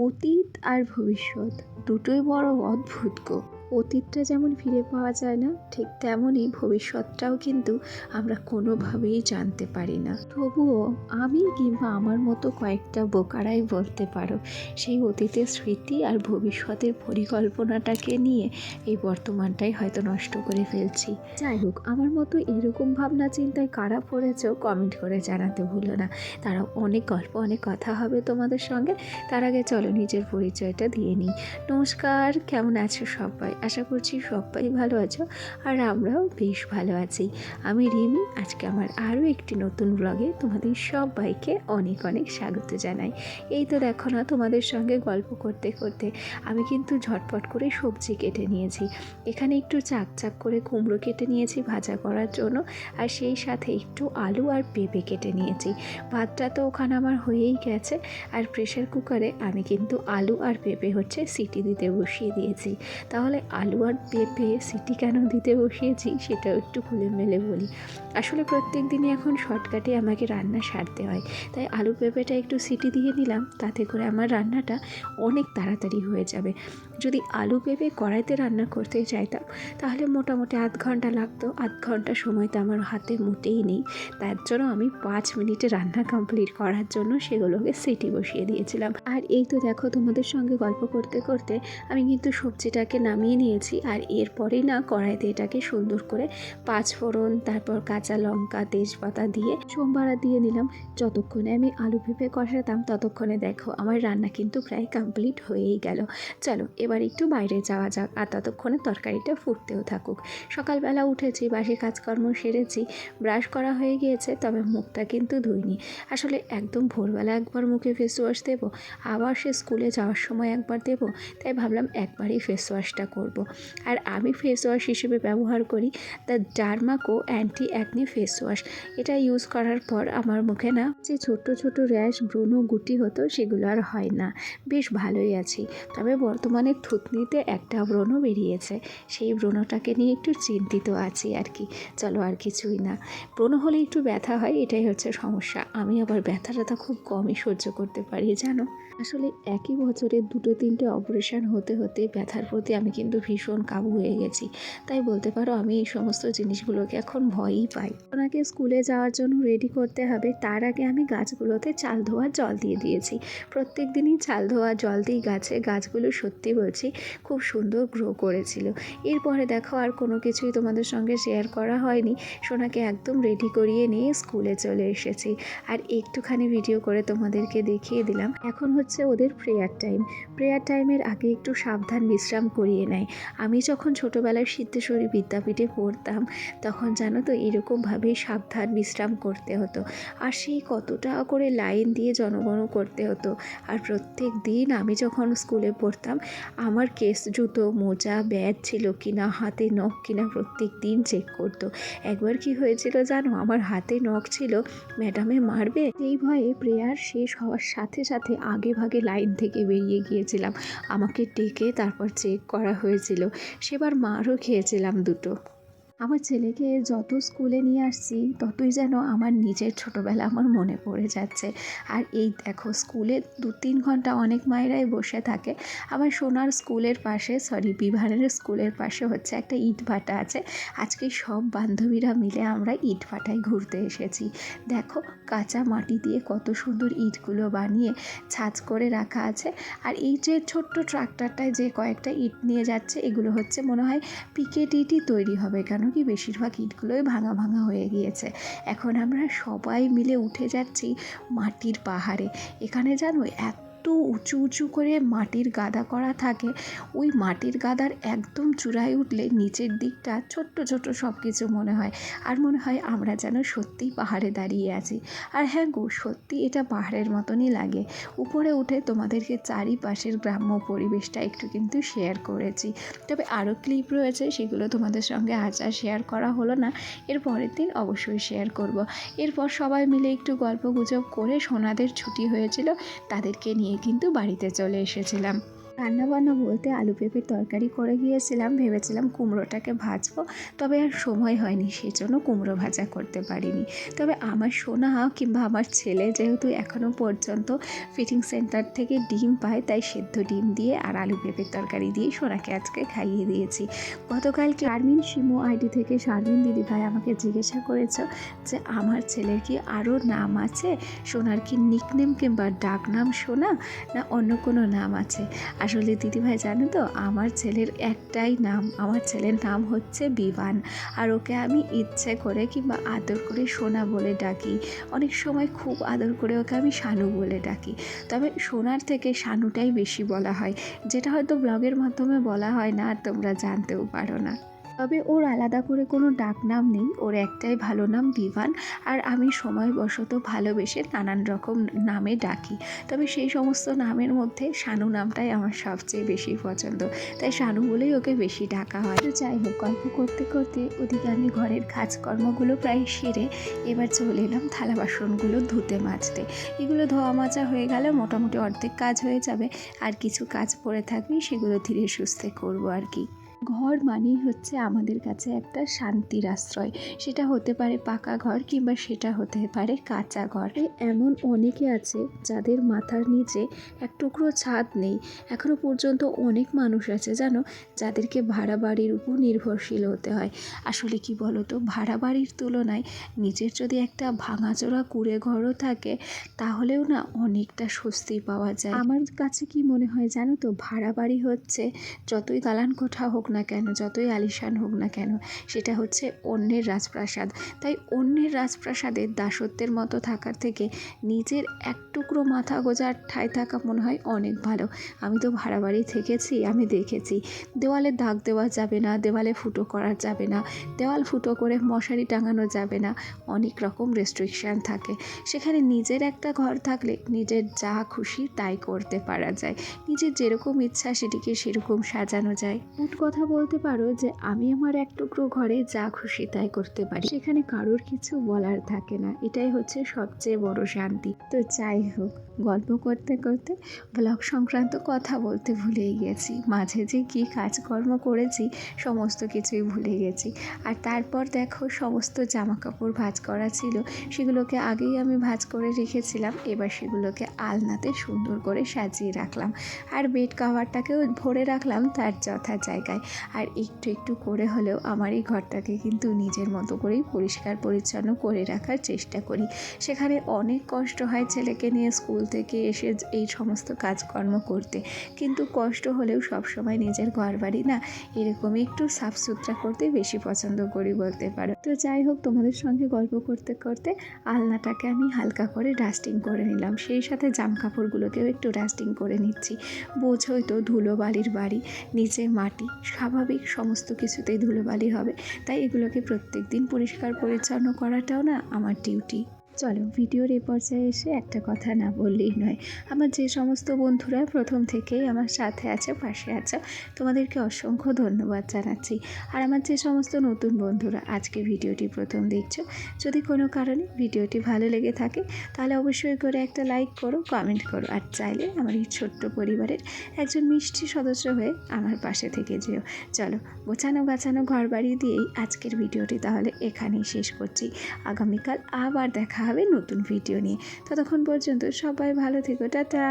অতীত আর ভবিষ্যৎ দুটোই বড় অদ্ভুত গো। অতীতটা যেমন ফিরে পাওয়া যায় না, ঠিক তেমনই ভবিষ্যৎটাও কিন্তু আমরা কোনোভাবেই জানতে পারি না। তবুও আমি কিংবা আমার মতো কয়েকটা বোকারাই বলতে পারো, সেই অতীতের স্মৃতি আর ভবিষ্যতের পরিকল্পনাটাকে নিয়ে এই বর্তমানটাই হয়তো নষ্ট করে ফেলছি। যাই হোক, আমার মতো এরকম ভাবনা চিন্তায় কারা পড়েছ কমেন্ট করে জানাতে ভুলো না। তারা অনেক গল্প, অনেক কথা হবে তোমাদের সঙ্গে। তার আগে চলো নিজের পরিচয়টা দিয়ে নিই। নমস্কার, কেমন আছো সবাই? আশা করছি সবাই ভালো আছো আর আমরাও বেশ ভালো আছি। আমি রিমি, আজকে আমার আরও একটি নতুন ব্লগে তোমাদের সবাইকে অনেক অনেক স্বাগত জানাই। এই তো দেখো না, তোমাদের সঙ্গে গল্প করতে করতে আমি কিন্তু ঝটপট করে সবজি কেটে নিয়েছি। এখানে একটু চাক চাক করে কুমড়ো কেটে নিয়েছি ভাজা করার জন্য আর সেই সাথে একটু আলু আর পেঁপে কেটে নিয়েছি। ভাতটা তো ওখানে আমার হয়েই গেছে আর প্রেশার কুকারে আমি কিন্তু আলু আর পেঁপে হচ্ছে সিটি দিতে বসিয়ে দিয়েছি। তাহলে আলু আর পেঁপে সিটি কেন দিতে বসিয়েছি সেটাও একটু খুলে মেলে বলি। আসলে প্রত্যেক দিনই এখন শর্টকাটে আমাকে রান্না সারতে হয়। তাই আলু পেঁপেটা একটু সিটি দিয়ে নিলাম, তাতে করে আমার রান্নাটা অনেক তাড়াতাড়ি হয়ে যাবে। যদি আলু পেঁপে কড়াইতে রান্না করতে চাইতাম, তাহলে মোটামুটি আধ ঘণ্টা লাগতো। আধ ঘণ্টা সময় তো আমার হাতে মোটেই নেই। তার জন্য আমি পাঁচ মিনিটে রান্না কমপ্লিট করার জন্য সেগুলোকে সিটি বসিয়ে দিয়েছিলাম। আর এই তো দেখো তোমাদের সঙ্গে গল্প করতে করতে আমি কিন্তু সবজিটাকে নামিয়ে নিয়েছি। আর এরপরেই না কড়াইতে এটাকে সুন্দর করে পাঁচ ফোড়ন, তারপর কাঁচা লঙ্কা, তেজপাতা দিয়ে সোমবারা দিয়ে নিলাম। যতক্ষণে আমি আলু পেঁপে কষাতাম, ততক্ষণে দেখো আমার রান্না কিন্তু প্রায় কমপ্লিট হয়েই গেল। চলো এবার একটু বাইরে যাওয়া যাক আর ততক্ষণে তরকারিটা ফুটতেও থাকুক। সকালবেলা উঠেছি, বাসি কাজকর্ম সেরেছি, ব্রাশ করা হয়ে গিয়েছে, তবে মুখটা কিন্তু ধুইনি। আসলে একদম ভোরবেলা একবার মুখে ফেস ওয়াশ দেবো, আবার সে স্কুলে যাওয়ার সময় একবার দেবো, তাই ভাবলাম একবারই ফেস ওয়াশটা করব। আর আমি ফেস ওয়াশ হিসেবে ব্যবহার করি the Dermaco anti acne face wash এটা ইউজ করার পর আমার মুখে না যে ছোট ছোট র্যাশ ব্রণ গুটি হতো, সেগুলো আর হয় না। বেশ ভালোই আছি। তবে বর্তমানে থুতনিতে একটা ব্রণ বেরিয়েছে। সেই ব্রণটাকে নিয়ে একটু চিন্তিত আছি আর কি। চলো আর কিছুই না। ব্রণ হলে একটু ব্যথা হয়, এটাই হচ্ছে সমস্যা। আমি আবার ব্যথা খুব কমই সহ্য করতে পারি, জানো? আসলে একই বছরে দুটো তিনটে অপারেশন হতে হতে ব্যথার প্রতি আমি কিন্তু ভীষণ কাবু হয়ে গেছি। তাই বলতে পারো আমি এই সমস্ত জিনিসগুলোকে এখন ভয়ই পাই। ওনাকে স্কুলে যাওয়ার জন্য রেডি করতে হবে, তার আগে আমি গাছগুলোতে চাল ধোয়ার জল দিয়ে দিয়েছি। প্রত্যেক দিনই চাল ধোয়া, জল দিই গাছে, গাছগুলো সত্যি বলছি খুব সুন্দর গ্রো করেছিল। এরপরে দেখো আর কোনো কিছুই তোমাদের সঙ্গে শেয়ার করা হয়নি। সোনাকে একদম রেডি করিয়ে নিয়ে স্কুলে চলে এসেছি। আর একটুখানি ভিডিও করে তোমাদেরকে দেখিয়ে দিলাম। এখন হচ্ছে ওদের প্রেয়ার টাইম প্রেয়ার টাইমের আগে একটু সাবধান বিশ্রাম করিয়ে নেয়। আমি যখন ছোটোবেলায় সিদ্ধেশ্বরী বিদ্যাপীঠে পড়তাম, তখন জানো তো এরকমভাবেই সাবধান বিশ্রাম করতে হতো। আর সেই কতটা করে লাইন দিয়ে জনগণ করতে হতো। আর প্রত্যেক দিন আমি যখন স্কুলে পড়তাম আমার কেস, জুতো, মোজা, ব্যাগ ছিল কিনা, হাতে নখ কিনা প্রত্যেক দিন চেক করতো। একবার কি হয়েছিল জানো? আমার হাতে নখ ছিল ম্যাডামে মারবে? এই ভয়ে প্রেয়ার শেষ হওয়ার সাথে সাথে আগে ভাগে লাইন থেকে বেরিয়ে গিয়েছিলাম। আমাকে ডেকে তারপর চেক করা হয়েছিল। সেবার মারও খেয়েছিলাম দুটো। আমার ছেলেকে যত স্কুলে নিয়ে আসছি, ততই যেন আমার নিজের ছোটোবেলা আমার মনে পড়ে যাচ্ছে। আর এই দেখো, স্কুলে দু তিন ঘণ্টা অনেক মায়েরাই বসে থাকে। আবার সোনার স্কুলের পাশে সরি বিভানের স্কুলের পাশে হচ্ছে একটা ইট ভাটা আছে। আজকে সব বান্ধবীরা মিলে আমরা ইট ভাটায় ঘুরতে এসেছি। দেখো, কাঁচা মাটি দিয়ে কত সুন্দর ইটগুলো বানিয়ে ছাঁচ করে রাখা আছে। আর এই যে ছোট্ট ট্রাক্টরটায় যে কয়েকটা ইট নিয়ে যাচ্ছে, এগুলো হচ্ছে মনে হয় পিকেট ইটই তৈরি হবে। কেন কি বেশিরভাগ ইটগুলোই ভাঙা ভাঙা হয়ে গিয়েছে। এখন আমরা সবাই মিলে উঠে যাচ্ছি মাটির পাহাড়ে। এখানে জানো, এত উঁচু উঁচু করে মাটির গাদা করা থাকে। ওই মাটির গাদার একদম চূড়ায় উঠলে নিচের দিকটা ছোট্ট ছোট্ট সব কিছু মনে হয়। আর মনে হয় আমরা যেন সত্যিই পাহাড়ে দাঁড়িয়ে আছি। আর হ্যাঁ গো, সত্যি এটা পাহাড়ের মতনই লাগে। উপরে উঠে তোমাদেরকে চারিপাশের গ্রাম্য পরিবেশটা একটু কিন্তু শেয়ার করেছি। তবে আরও ক্লিপ রয়েছে, সেগুলো তোমাদের সঙ্গে আজ আর শেয়ার করা হলো না। এর পরের দিন অবশ্যই শেয়ার করব। এরপর সবাই মিলে একটু গল্প গুজব করে সোনাদের ছুটি হয়েছিল, তাদেরকে নিয়ে কিন্তু বাড়িতে চলে এসেছিলাম। রান্না বান্না বলতে আলু পেঁপের তরকারি করে গিয়েছিলাম, ভেবেছিলাম কুমড়োটাকে ভাজবো, তবে আর সময় হয়নি, সেজন্য কুমড়ো ভাজা করতে পারিনি। তবে আমার সোনা কিংবা আমার ছেলে যেহেতু এখনও পর্যন্ত ফিটিং সেন্টার থেকে ডিম পায়, তাই সেদ্ধ ডিম দিয়ে আর আলু পেঁপের তরকারি দিয়ে সোনাকে আজকে খাইয়ে দিয়েছি। গতকালকে শারমিন শিমু আইডি থেকে শারমিন দিদিভাই আমাকে জিজ্ঞাসা করেছে যে, আমার ছেলের কি আরও নাম আছে? সোনার কি নিকনেম কিংবা ডাক নাম সোনা? না অন্য কোনো নাম আছে? আসলে দিদিভাই জানো তো, আমার ছেলের একটাই নাম, আমার ছেলের নাম হচ্ছে বিবান। আর ওকে আমি ইচ্ছে করে কিংবা আদর করে সোনা বলে ডাকি। অনেক সময় খুব আদর করে ওকে আমি শানু বলে ডাকি। তবে সোনার থেকে শানুটাই বেশি বলা হয়, যেটা হয়তো ব্লগের মাধ্যমে বলা হয় না আর তোমরা জানতেও পারো না। তবে ওর আলাদা করে কোনো ডাক নাম নেই। ওর একটাই ভালো নাম বিভান আর আমি সময়বশত ভালোবেসে নানান রকম নামে ডাকি। তবে সেই সমস্ত নামের মধ্যে শানু নামটাই আমার সবচেয়ে বেশি পছন্দ। তাই শানু বলেই ওকে বেশি ডাকা হয়। তো যাই হোক, গল্প করতে করতে ওদিকে আমি ঘরের কাজকর্মগুলো প্রায় সেরে এবার চলে এলাম থালা বাসনগুলো ধুতে মাজতে। এগুলো ধোয়া মাজা হয়ে গেলে মোটামুটি অর্ধেক কাজ হয়ে যাবে। আর কিছু কাজ পড়ে থাকবে সেগুলো ধীরে সুস্থে করব আর কি। ঘর মানেই হচ্ছে আমাদের কাছে একটা শান্তির আশ্রয়। সেটা হতে পারে পাকা ঘর কিংবা সেটা হতে পারে কাঁচা ঘর। এমন অনেকে আছে যাদের মাথার নিচে এক টুকরো ছাদ নেই। এখনও পর্যন্ত অনেক মানুষ আছে জানো যাদেরকে ভাড়া বাড়ির উপর নির্ভরশীল হতে হয়। আসলে কি বলো তো ভাড়া বাড়ির তুলনায় নিজের যদি একটা ভাঙাচোরা কুড়ে ঘরও থাকে, তাহলেও না অনেকটা স্বস্তি পাওয়া যায়। আমার কাছে কি মনে হয় জানো তো? ভাড়া বাড়ি হচ্ছে যতই দালান কোঠা হোক না কেন, যতই আলিশান হোক না কেন, সেটা হচ্ছে অন্যের রাজপ্রাসাদ। তাই অন্যের রাজপ্রাসাদের দাসত্বের মতো থাকার থেকে নিজের এক টুকরো মাথা গোজার ঠায় থাকা মনে হয় অনেক ভালো। আমি তো ভাড়া বাড়ি থেকেছি, আমি দেখেছি। দেওয়ালে দাগ দেওয়া যাবে না, দেওয়ালে ফুটো করা যাবে না, দেওয়াল ফুটো করে মশারি টাঙানো যাবে না, অনেক রকম রেস্ট্রিকশান থাকে। সেখানে নিজের একটা ঘর থাকলে নিজের যা খুশি তাই করতে পারা যায়। নিজের যেরকম ইচ্ছা সেটিকে সেরকম সাজানো যায়। মোট কথা বলতে পারো যে আমি আমার এক টুকরো ঘরে যা খুশি তাই করতে পারি। সেখানে কারোর কিছু বলার থাকে না। এটাই হচ্ছে সবচেয়ে বড় শান্তি। তো যাই হোক, গল্প করতে করতে ব্লগ সংক্রান্ত কথা বলতে ভুলেই গেছি। মাঝে যে কী কাজকর্ম করেছি, সমস্ত কিছুই ভুলে গেছি। আর তারপর দেখো সমস্ত জামা কাপড় ভাঁজ করা ছিল। সেগুলোকে আগেই আমি ভাঁজ করে রেখেছিলাম। এবার সেগুলোকে আলনাতে সুন্দর করে সাজিয়ে রাখলাম। আর বেড কাভারটাকেও ভরে রাখলাম তার যথা জায়গায়। আর একটু একটু করে হলেও আমার এই ঘরটাকে কিন্তু নিজের মতো করেই পরিষ্কার পরিচ্ছন্ন করে রাখার চেষ্টা করি। সেখানে অনেক কষ্ট হয় ছেলেকে নিয়ে স্কুল থেকে এসে এই সমস্ত কাজকর্ম করতে। কিন্তু কষ্ট হলেও সবসময় নিজের ঘর বাড়ি না, এরকমই একটু সাফ সুতরা করতে বেশি পছন্দ করি বলতে পারো। তো যাই হোক, তোমাদের সঙ্গে গল্প করতে করতে আলনাটাকে আমি হালকা করে ডাস্টিং করে নিলাম। সেই সাথে জামা কাপড়গুলোকেও একটু ডাস্টিং করে নিচ্ছি। বোঝোই তো ধুলো বালির বাড়ি, নিচে মাটি স্বাভাবিক সমস্ত কিছুতেই ধুলোবালি হবে। তাই এগুলোকে প্রত্যেক দিন পরিষ্কার পরিচ্ছন্ন করাটাও না আমার ডিউটি চলো ভিডিওর এ পর্যায়ে এসে একটা কথা না বললেই নয়। আমার যে সমস্ত বন্ধুরা প্রথম থেকেই আমার সাথে আছে, পাশে আছে, তোমাদেরকে অসংখ্য ধন্যবাদ জানাচ্ছি। আর আমার যে সমস্ত নতুন বন্ধুরা আজকে ভিডিওটি প্রথম দেখছ, যদি কোনো কারণে ভিডিওটি ভালো লেগে থাকে, তাহলে অবশ্যই করে একটা লাইক করো কমেন্ট করো, আর চাইলে আমার এই ছোট্ট পরিবারের একজন মিষ্টি সদস্য হয়ে আমার পাশে থেকে যেও। চলো গোছানো গাছানো ঘর বাড়ি দিয়েই আজকের ভিডিওটি তাহলে এখানেই শেষ করছি। আগামীকাল আবার দেখা হবে নতুন ভিডিও নিয়ে। ততক্ষণ পর্যন্ত সবাই ভালো থেকো টাটা।